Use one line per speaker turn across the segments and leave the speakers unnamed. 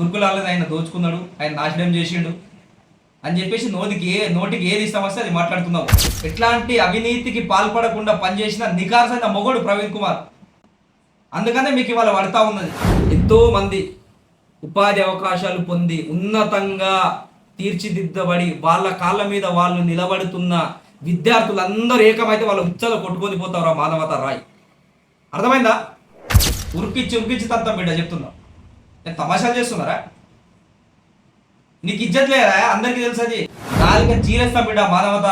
గురుకులాలని ఆయన దోచుకున్నాడు ఆయన నాశనం చేసిండు అని చెప్పేసి నోటికి ఏ నోటికి ఏది ఇష్టం వస్తే అది మాట్లాడుతున్నావు. ఎట్లాంటి అవినీతికి పాల్పడకుండా పనిచేసిన నికార్సైన మొగోడు ప్రవీణ్ కుమార్. అందుకనే మీకు ఇవాళ పడతా ఉన్నది. ఎంతో మంది ఉపాధి అవకాశాలు పొంది ఉన్నతంగా తీర్చిదిద్దబడి వాళ్ళ కాళ్ళ మీద వాళ్ళు నిలబడుతున్న విద్యార్థులందరూ ఏకమైతే వాళ్ళ ఉచ్చలో కొట్టుకొని పోతారు ఆ మానవత రాయి. అర్థమైందా? ఉరికిచ్చి ఉరికిచ్చి తత్తం బిడ్డ చెప్తున్నా. నేను తమాషాలు చేస్తున్నారా? నీకు ఇజ్జత్ లేదా అందరికీ తెలుసు అది నాలుక చీరేస్తా బిడ్డ మానవత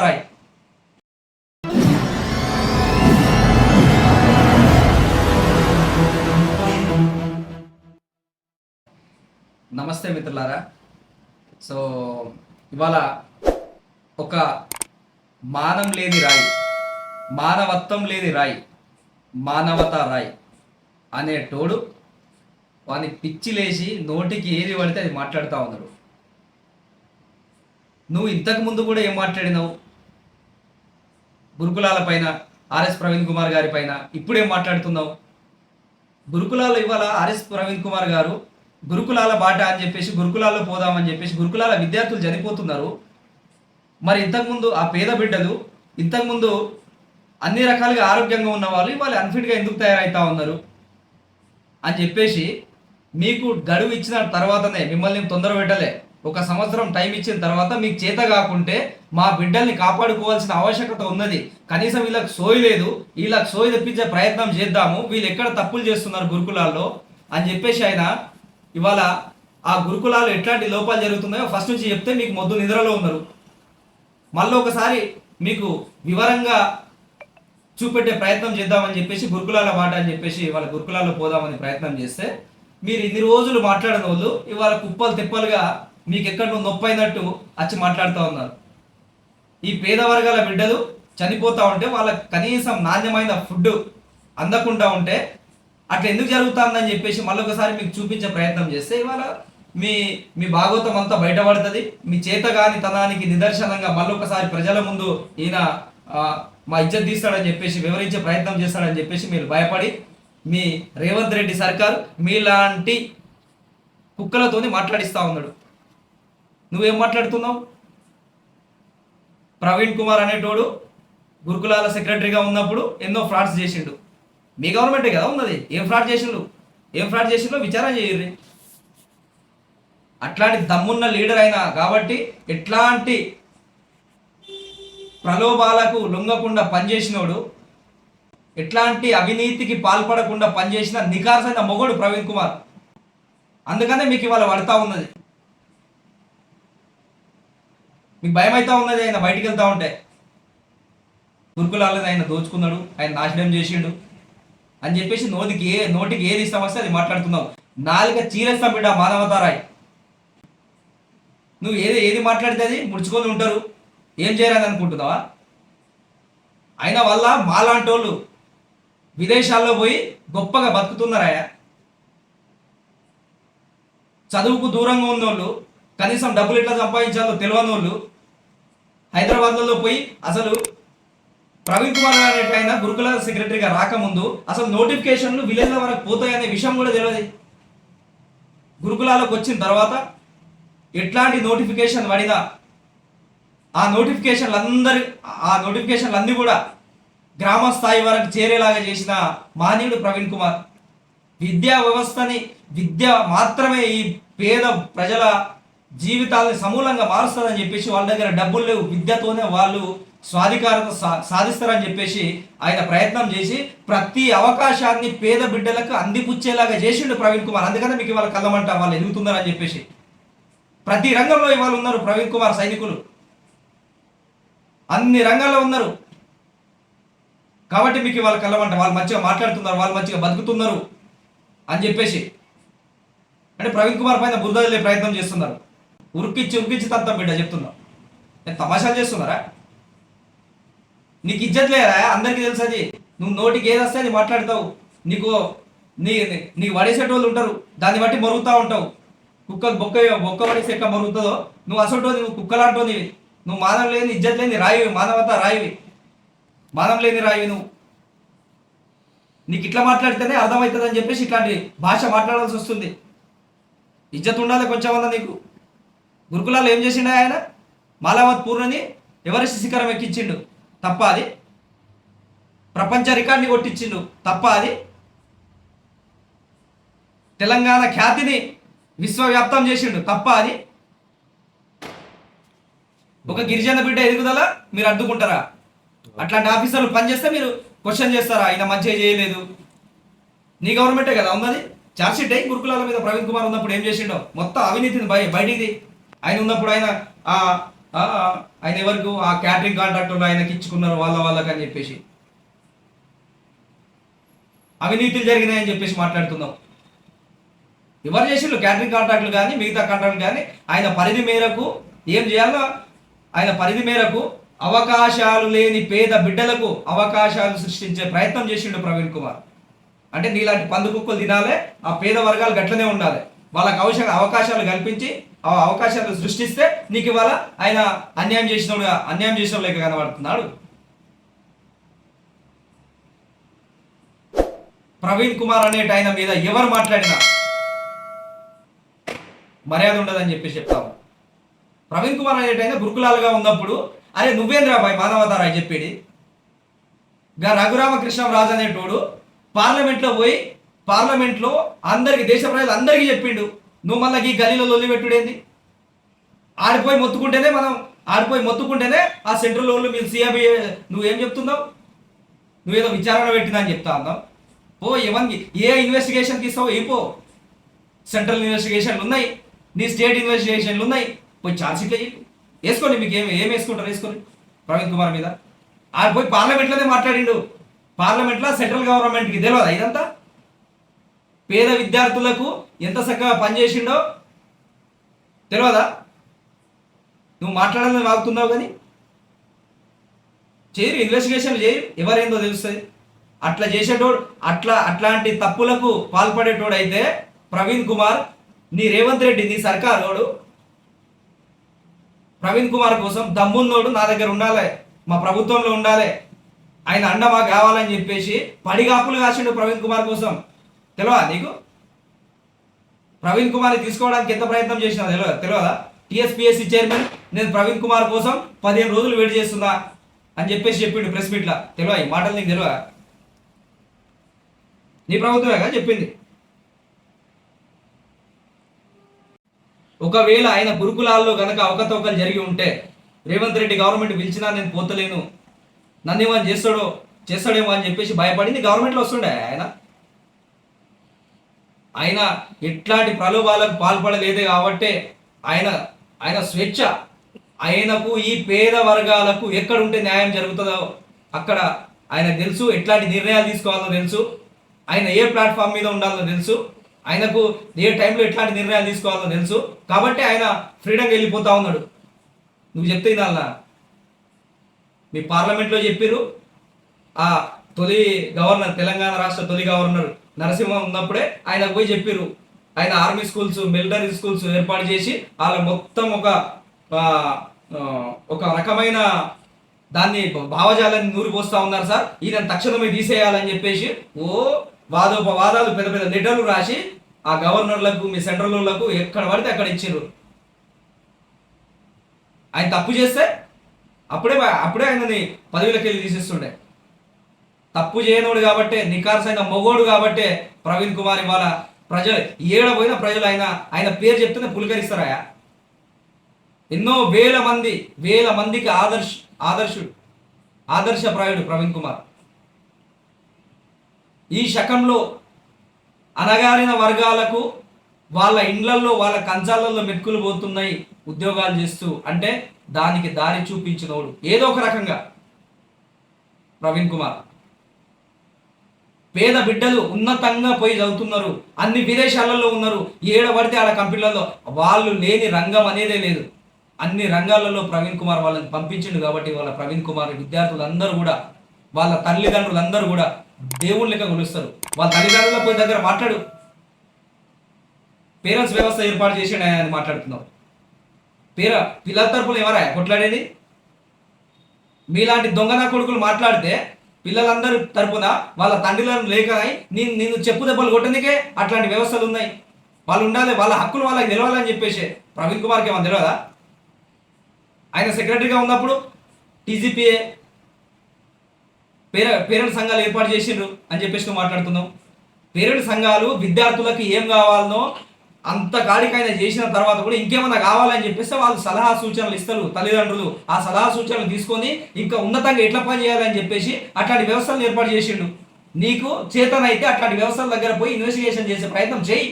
నమస్తే మిత్రులారా. సో ఇవాళ ఒక మానం లేని రాయి మానవత్వం లేని రాయి మానవత రాయి అనే టోడు వాని పిచ్చి లేచి నోటికి ఏది పడితే అది మాట్లాడుతూ ఉన్నాడు. నువ్వు ఇంతకు ముందు కూడా ఏం మాట్లాడినావు? గురుకులాల పైన ఆర్ఎస్ ప్రవీణ్ కుమార్ గారి పైన ఇప్పుడేం మాట్లాడుతున్నావు? గురుకులాలు ఇవాళ ఆర్ఎస్ ప్రవీణ్ కుమార్ గారు? గురుకులాల బాట అని చెప్పేసి గురుకులాల్లో పోదామని చెప్పేసి గురుకులాల విద్యార్థులు చనిపోతున్నారు. మరి ఇంతకుముందు ఆ పేద బిడ్డలు ఇంతకుముందు అన్ని రకాలుగా ఆరోగ్యంగా ఉన్న వాళ్ళు ఇవాళ అన్ఫిట్గా ఎందుకు తయారవుతా ఉన్నారు? అని చెప్పేసి మీకు గడువు ఇచ్చిన తర్వాతనే మిమ్మల్ని తొందర పెట్టలే. ఒక సంవత్సరం టైం ఇచ్చిన తర్వాత మీకు చేత కాకుంటే మా బిడ్డల్ని కాపాడుకోవాల్సిన ఆవశ్యకత ఉన్నది. కనీసం వీళ్ళకి సోయి లేదు. వీళ్ళకి సోయి తెప్పించే ప్రయత్నం చేద్దాము. వీళ్ళు ఎక్కడ తప్పులు చేస్తున్నారు గురుకులాల్లో అని చెప్పేసి ఆయన ఇవాళ ఆ గురుకులాల్లో ఎట్లాంటి లోపాలు జరుగుతున్నాయో ఫస్ట్ నుంచి చెప్తే మీకు మొద్దు నిద్రలో ఉన్నారు. మళ్ళీ ఒకసారి మీకు వివరంగా చూపెట్టే ప్రయత్నం చేద్దామని చెప్పేసి గురుకులాల మాట అని చెప్పేసి వాళ్ళ గురుకులాల్లో పోదామని ప్రయత్నం చేస్తే మీరు ఇన్ని రోజులు మాట్లాడిన వాళ్ళు ఇవాళ కుప్పలు తిప్పలుగా మీకు ఎక్కడ నొప్పి అయినట్టు వచ్చి మాట్లాడుతూ ఉన్నారు. ఈ పేద వర్గాల బిడ్డలు చనిపోతూ ఉంటే వాళ్ళకి కనీసం నాణ్యమైన ఫుడ్ అందకుండా ఉంటే అట్లా ఎందుకు జరుగుతుందని చెప్పేసి మళ్ళీ ఒకసారి మీకు చూపించే ప్రయత్నం చేస్తే ఇవాళ మీ మీ భాగవతం అంతా బయటపడుతుంది. మీ చేతగాని తనానికి నిదర్శనంగా మళ్ళీ ఒకసారి ప్రజల ముందు ఈయన మా ఇజ్జత్ తీస్తాడని చెప్పేసి వివరించే ప్రయత్నం చేస్తాడని చెప్పేసి మీరు భయపడి మీ రేవంత్ రెడ్డి సర్కార్ మీలాంటి కుక్కలతో మాట్లాడిస్తా ఉన్నాడు. నువ్వేం మాట్లాడుతున్నావు? ప్రవీణ్ కుమార్ అనేటోడు గురుకులాల సెక్రటరీగా ఉన్నప్పుడు ఎన్నో ఫ్రాడ్స్ చేసిండు. మీ గవర్నమెంటే కదా ఉన్నది. ఏం ఫ్రాడ్ చేసిండు? ఏం ఫ్రాడ్ చేసిండో విచారణ చేయరు అట్లాంటి దమ్మున్న లీడర్ అయినా కాబట్టి ఎట్లాంటి ప్రలోభాలకు లొంగకుండా పనిచేసినోడు ఎట్లాంటి అవినీతికి పాల్పడకుండా పనిచేసిన నికార్సైన మొగడు ప్రవీణ్ కుమార్. అందుకనే మీకు ఇవాళ పడతా ఉన్నది. మీకు భయం అవుతా ఉన్నది ఆయన బయటికి వెళ్తా ఉంటే. గురుకులాలని ఆయన దోచుకున్నాడు ఆయన నాశనం చేసిండు అని చెప్పేసి నోటికి ఏ నోటికి ఏది ఇష్టం వస్తే అది మాట్లాడుతున్నావు. నాలుక చీరేస్తాం బిడ్డ మానవతారాయ్. నువ్వు ఏది ఏది మాట్లాడితే అది ముడుచుకొని ఉంటారు. ఏం చేయాలని అనుకుంటున్నావా? అయిన వల్ల మాలాంటి వాళ్ళు విదేశాల్లో పోయి గొప్పగా బతుకుతున్నారాయా? చదువుకు దూరంగా ఉన్నోళ్ళు కనీసం డబ్బులు ఎట్లా సంపాదించాలో తెలియని వాళ్ళు హైదరాబాద్లలో పోయి అసలు ప్రవీణ్ కుమార్ గారు ఆయన గురుకుల సెక్రటరీగా రాకముందు అసలు నోటిఫికేషన్లు విలేజ్ల వరకు పోతాయనే విషయం కూడా తెలియదు. గురుకులాలకు వచ్చిన తర్వాత ఎట్లాంటి నోటిఫికేషన్ పడినా ఆ నోటిఫికేషన్లు అందరి ఆ నోటిఫికేషన్లు అన్నీ కూడా గ్రామ స్థాయి వరకు చేరేలాగా చేసిన మానవుడు ప్రవీణ్ కుమార్. విద్యా వ్యవస్థని విద్య మాత్రమే ఈ పేద ప్రజల జీవితాలని సమూలంగా మారుస్తుందని చెప్పేసి వాళ్ళ దగ్గర డబ్బులు లేవు. విద్యతోనే వాళ్ళు స్వాధికారత సా- సాధిస్తారని చెప్పేసి ఆయన ప్రయత్నం చేసి ప్రతి అవకాశాన్ని పేద బిడ్డలకు అందిపుచ్చేలాగా చేసిండు ప్రవీణ్ కుమార్. అందుకనే మీకు ఇవాళ కళ్ళమంట వాళ్ళు ఎదుగుతున్నారని చెప్పేసి. ప్రతి రంగంలో ఇవాళ ఉన్నారు ప్రవీణ్ కుమార్ సైనికులు. అన్ని రంగాల్లో ఉన్నారు. కాబట్టి మీకు వాళ్ళ కలవంట వాళ్ళు మంచిగా మాట్లాడుతున్నారు వాళ్ళు మంచిగా బతుకుతున్నారు అని చెప్పేసి. అంటే ప్రవీణ్ కుమార్ పైన బురద వెళ్ళే ప్రయత్నం చేస్తున్నారు. ఉరికిచ్చి ఉరికిచ్చి తత్తం బిడ్డ చెప్తున్నా. నేను తమాషాలు చేస్తున్నారా? నీకు ఇజ్జత్ లేదా అందరికీ తెలుసు అది. నువ్వు నోటికి ఏది వస్తే అది మాట్లాడతావు. నీకు నీ నీ- నీకు పడేసేటోళ్ళు ఉంటారు. దాన్ని బట్టి మరుగుతూ ఉంటావు. కుక్కకు బొక్క బొక్క పడేసి ఎక్క మరుగుతుందో? నువ్వు అసలు నువ్వు కుక్కలాంటో నువ్వు మానవ లేని ఇజ్జత్ లేని రాయివి మానవత రాయివి. మానం లేని రాయును. నువ్వు నీకు ఇట్లా మాట్లాడితేనే అర్థమవుతుంది అని చెప్పేసి ఇట్లాంటి భాష మాట్లాడాల్సి వస్తుంది. ఇజ్జత్ ఉండాలి కొంచెం నీకు. గురుకులాలు ఏం చేసిండు ఆయన? మాలావత్ పూర్ణని ఎవరెస్ట్ శిఖరం ఎక్కించిండు? తప్ప అది. ప్రపంచ రికార్డుని కొట్టించిండు? తప్ప అది. తెలంగాణ ఖ్యాతిని విశ్వవ్యాప్తం చేసిండు? తప్ప అది. ఒక గిరిజన బిడ్డ ఎదుగుదల మీరు అడ్డుకుంటారా? అట్లాంటి ఆఫీసర్లు పనిచేస్తే మీరు క్వశ్చన్ చేస్తారా? ఆయన మంచిగా చేయలేదు. నీ గవర్నమెంటే కదా ఉన్నది. చార్జ్షీట్ అయ్యి గురుకులాల మీద ప్రవీణ్ కుమార్ ఉన్నప్పుడు ఏం చేసిండో? మొత్తం అవినీతిని బయ బయటిది ఆయన ఉన్నప్పుడు ఆయన ఆయన ఎవరికి? ఆ క్యాటరింగ్ కాంట్రాక్టర్లు ఆయనకి ఇచ్చుకున్నారు వాళ్ళ వాళ్ళకి అని చెప్పేసి. అవినీతులు జరిగినాయని చెప్పేసి మాట్లాడుతున్నాం. ఎవరు చేసిండ్రు? క్యాటరింగ్ కాంట్రాక్టులు కానీ మిగతా కాంట్రాక్టులు కానీ ఆయన పరిధి మేరకు ఏం చేయాలో ఆయన పరిధి మేరకు అవకాశాలు లేని పేద బిడ్డలకు అవకాశాలు సృష్టించే ప్రయత్నం చేసిండు ప్రవీణ్ కుమార్. అంటే నీలాంటి పందు కుక్కలు తినాలే ఆ పేద వర్గాలు గట్లనే ఉండాలి. వాళ్ళకి అవకాశ అవకాశాలు కల్పించి ఆ అవకాశాలు సృష్టిస్తే నీకు ఇవాళ ఆయన అన్యాయం చేసినోడు అన్యాయం చేసిన లేక కనబడుతున్నాడు. ప్రవీణ్ కుమార్ అనేట ఆయన మీద ఎవరు మాట్లాడినా మర్యాద ఉండదని చెప్పి చెప్తాము. ప్రవీణ్ కుమార్ అనేట ఆయన గురుకులాలుగా ఉన్నప్పుడు అరే నువ్వేంద్రా బాయ్ మానవతారా చెప్పేది? గా రఘురామకృష్ణరాజు అనేటోడు పార్లమెంట్లో పోయి పార్లమెంట్లో అందరికి దేశ ప్రజలు అందరికీ చెప్పిండు నువ్వు మళ్ళీ ఈ గలీలో లొల్లి పెట్టుడేంది? ఆడిపోయి మొత్తుకుంటేనే మనం ఆడిపోయి మొత్తుకుంటేనే ఆ సెంట్రల్ వాళ్ళు మీరు సీఎం నువ్వేం చెప్తున్నావు? నువ్వేదో విచారణ పెట్టిందని చెప్తా అన్నావు. పో ఏమని? ఏ ఇన్వెస్టిగేషన్కి ఇస్తావు ఏ పో? సెంట్రల్ ఇన్వెస్టిగేషన్లు ఉన్నాయి నీ స్టేట్ ఇన్వెస్టిగేషన్లు ఉన్నాయి పోయి ఛార్జ్షీట్లు వేయి. వేసుకోండి మీకు ఏం ఏం వేసుకుంటారు వేసుకోండి ప్రవీణ్ కుమార్ మీద. ఆయన పోయి పార్లమెంట్లోనే మాట్లాడిండు. పార్లమెంట్లో సెంట్రల్ గవర్నమెంట్కి తెలియదా ఇదంతా? పేద విద్యార్థులకు ఎంత చక్కగా పనిచేసిండో తెలియదా నువ్వు మాట్లాడాలని వాగుతున్నావు కానీ? చేయరు ఇన్వెస్టిగేషన్ చేయరు. ఎవరేందో తెలుస్తుంది. అట్లా చేసేటోడు అట్లా అట్లాంటి తప్పులకు పాల్పడేటోడు అయితే ప్రవీణ్ కుమార్ నీ రేవంత్ రెడ్డి నీ సర్కారోడు. ప్రవీణ్ కుమార్ కోసం దమ్మున్నోడు నా దగ్గర ఉండాలి మా ప్రభుత్వంలో ఉండాలి. ఆయన అండ మాకు కావాలని చెప్పేసి పడిగాపులు కాసిండు ప్రవీణ్ కుమార్ కోసం. తెలియదా నీకు? ప్రవీణ్ కుమార్ తీసుకోవడానికి ఎంత ప్రయత్నం చేసినా తెలియదు తెలియదా టీఎస్పీఎస్సీ చైర్మన్ నేను ప్రవీణ్ కుమార్ కోసం పదిహేను రోజులు వెయిట్ చేస్తున్నా అని చెప్పేసి చెప్పిండు ప్రెస్ మీట్లో. తెలియదా ఈ మాటలు నీకు తెలియదా నీ ప్రభుత్వమే కదా చెప్పింది. ఒకవేళ ఆయన గురుకులాల్లో కనుక అవకతవకలు జరిగి ఉంటే రేవంత్ రెడ్డి గవర్నమెంట్ పిలిచినా నేను పోతలేను. నన్ను ఏమని చేస్తాడో చేస్తాడేమో అని చెప్పేసి భయపడింది గవర్నమెంట్లో వస్తుండే ఆయన. ఆయన ఎట్లాంటి ప్రలోభాలకు పాల్పడలేదే కాబట్టే ఆయన ఆయన స్వేచ్ఛ. ఆయనకు ఈ పేద వర్గాలకు ఎక్కడ ఉంటే న్యాయం జరుగుతుందో అక్కడ ఆయన తెలుసు. ఎట్లాంటి నిర్ణయాలు తీసుకోవాలో తెలుసు. ఆయన ఏ ప్లాట్ఫామ్ మీద ఉండాలో తెలుసు. ఆయనకు ఏ టైంలో ఎట్లాంటి నిర్ణయాలు తీసుకోవాలో తెలుసు. కాబట్టి ఆయన ఫ్రీడంగా వెళ్ళిపోతా ఉన్నాడు. నువ్వు చెప్తే వినాలనా? మీ పార్లమెంట్లో చెప్పిర్రు. ఆ తొలి గవర్నర్ తెలంగాణ రాష్ట్ర తొలి గవర్నర్ నరసింహ ఉన్నప్పుడే ఆయనకు పోయి చెప్పిర్రు. ఆయన ఆర్మీ స్కూల్స్ మిలిటరీ స్కూల్స్ ఏర్పాటు చేసి వాళ్ళ మొత్తం ఒక ఒక రకమైన దాన్ని భావజాలాన్ని నూరిపోస్తా ఉన్నారు సార్. ఈయన తక్షణమే తీసేయాలని చెప్పేసి ఓ వాదోపవాదాలు పెద్ద పెద్ద లెటర్లు రాసి ఆ గవర్నర్లకు మీ సెంట్రల్లకు ఎక్కడ పడితే అక్కడ ఇచ్చిండ్రు ఆయన తప్పు చేస్తే అప్పుడే అప్పుడే ఆయనని పదవిలోకి వెళ్ళి తీసేస్తుండే. తప్పు చేయనోడు కాబట్టే నికార్సైన మొగోడు కాబట్టే ప్రవీణ్ కుమార్ ఇవాళ ప్రజలు ఏడ పోయిన ప్రజలు ఆయన ఆయన పేరు చెప్తేనే పులికరిస్తారాయా? ఎన్నో వేల మంది వేల మందికి ఆదర్శ ఆదర్శుడు ఆదర్శప్రాయుడు ప్రవీణ్ కుమార్. ఈ శకంలో అనగారిన వర్గాలకు వాళ్ళ ఇండ్లల్లో వాళ్ళ కంచాలలో మెక్కులు పోతున్నాయి ఉద్యోగాలు చేస్తూ. అంటే దానికి దారి చూపించినోడు. ఏదో ఒక రకంగా ప్రవీణ్ కుమార్. పేద బిడ్డలు ఉన్నతంగా పోయి చదువుతున్నారు. అన్ని విదేశాలలో ఉన్నారు. ఏడ పడితే ఆడ కంపెనీలలో. వాళ్ళు లేని రంగం అనేదే లేదు. అన్ని రంగాలలో ప్రవీణ్ కుమార్ వాళ్ళని పంపించిండు కాబట్టి వాళ్ళ ప్రవీణ్ కుమార్ విద్యార్థులందరూ కూడా వాళ్ళ తల్లిదండ్రులందరూ కూడా దేవుని లెక్క కొలుస్తారు. వాళ్ళ తల్లిదండ్రుల పోయి దగ్గర మాట్లాడు. పేరెంట్స్ వ్యవస్థ ఏర్పాటు చేసి ఆయన మాట్లాడుతున్నావు పేర పిల్లల తరపున ఎవరా? కొట్లాడేది? మీలాంటి దొంగన కొడుకులు మాట్లాడితే పిల్లలందరి తరపున వాళ్ళ తండ్రులను లేక నేను నిన్ను చెప్పు దెబ్బలు కొట్టనికే అట్లాంటి వ్యవస్థలు ఉన్నాయి. వాళ్ళు ఉండాలి వాళ్ళ హక్కులు వాళ్ళకి నిలవాలని చెప్పేసి ప్రవీణ్ కుమార్కి ఏమైనా తెలియదా ఆయన సెక్రటరీగా ఉన్నప్పుడు టీజీపీఏ పేర పేరెంట్ సంఘాలు ఏర్పాటు చేసిండ్రు అని చెప్పేసి మాట్లాడుతున్నాం పేరెంట్ సంఘాలు విద్యార్థులకు ఏం కావాలనో అంత కాడికైనా చేసిన తర్వాత కూడా ఇంకేమన్నా కావాలని చెప్పేసి వాళ్ళు సలహా సూచనలు ఇస్తారు తల్లిదండ్రులు. ఆ సలహా సూచనలు తీసుకొని ఇంకా ఉన్నతంగా ఎట్లా పని చేయాలని చెప్పేసి అట్లాంటి వ్యవస్థలను ఏర్పాటు చేసిండు. నీకు చేతనైతే అట్లాంటి వ్యవస్థల దగ్గర పోయి ఇన్వెస్టిగేషన్ చేసే ప్రయత్నం చేయి.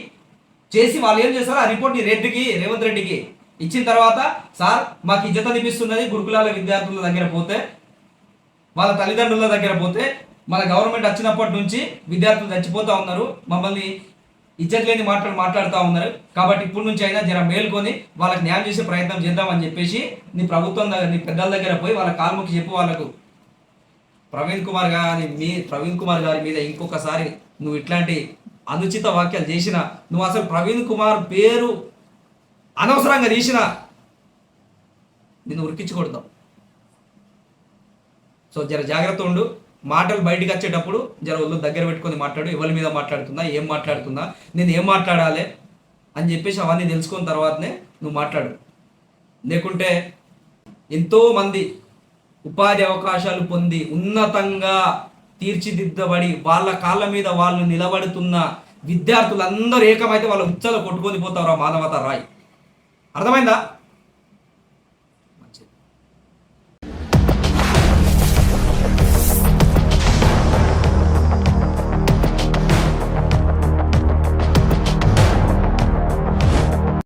చేసి వాళ్ళు ఏం చేస్తారో ఆ రిపోర్ట్ని రెడ్డికి రేవంత్ రెడ్డికి ఇచ్చిన తర్వాత సార్ మాకు ఇజ్జత అనిపిస్తున్నది గురుకులాల విద్యార్థుల దగ్గర పోతే వాళ్ళ తల్లిదండ్రుల దగ్గర పోతే మన గవర్నమెంట్ వచ్చినప్పటి నుంచి విద్యార్థులు చచ్చిపోతూ ఉన్నారు. మమ్మల్ని ఇచ్చట్లేని మాటలు మాట్లాడుతూ ఉన్నారు. కాబట్టి ఇప్పటి నుంచి అయినా జర మేల్కొని వాళ్ళకి న్యాయం చేసే ప్రయత్నం చేద్దామని చెప్పేసి నీ ప్రభుత్వం దగ్గర నీ పెద్దల దగ్గర పోయి వాళ్ళ కాల్ముకి చెప్పు వాళ్ళకు. ప్రవీణ్ కుమార్ గారి మీ ప్రవీణ్ కుమార్ గారి మీద ఇంకొకసారి నువ్వు ఇట్లాంటి అనుచిత వాక్యాలు చేసిన నువ్వు అసలు ప్రవీణ్ కుమార్ పేరు అనవసరంగా తీసిన నిన్ను ఉరికించి కొడతావు సో జర జాగ్రత్త ఉండు. మాటలు బయటికి వచ్చేటప్పుడు జర ఒళ్ళు దగ్గర పెట్టుకొని మాట్లాడు. ఎవరి మీద మాట్లాడుతుందా ఏం మాట్లాడుతుందా నేను ఏం మాట్లాడాలి అని చెప్పేసి అవన్నీ తెలుసుకున్న తర్వాతనే నువ్వు మాట్లాడు. లేకుంటే ఎంతోమంది ఉపాధి అవకాశాలు పొంది ఉన్నతంగా తీర్చిదిద్దబడి వాళ్ళ కాళ్ళ మీద వాళ్ళు నిలబడుతున్న విద్యార్థులందరూ ఏకమైతే వాళ్ళ ఉచ్చలు కొట్టుకొని పోతారు మానవత రాయి. అర్థమైందా?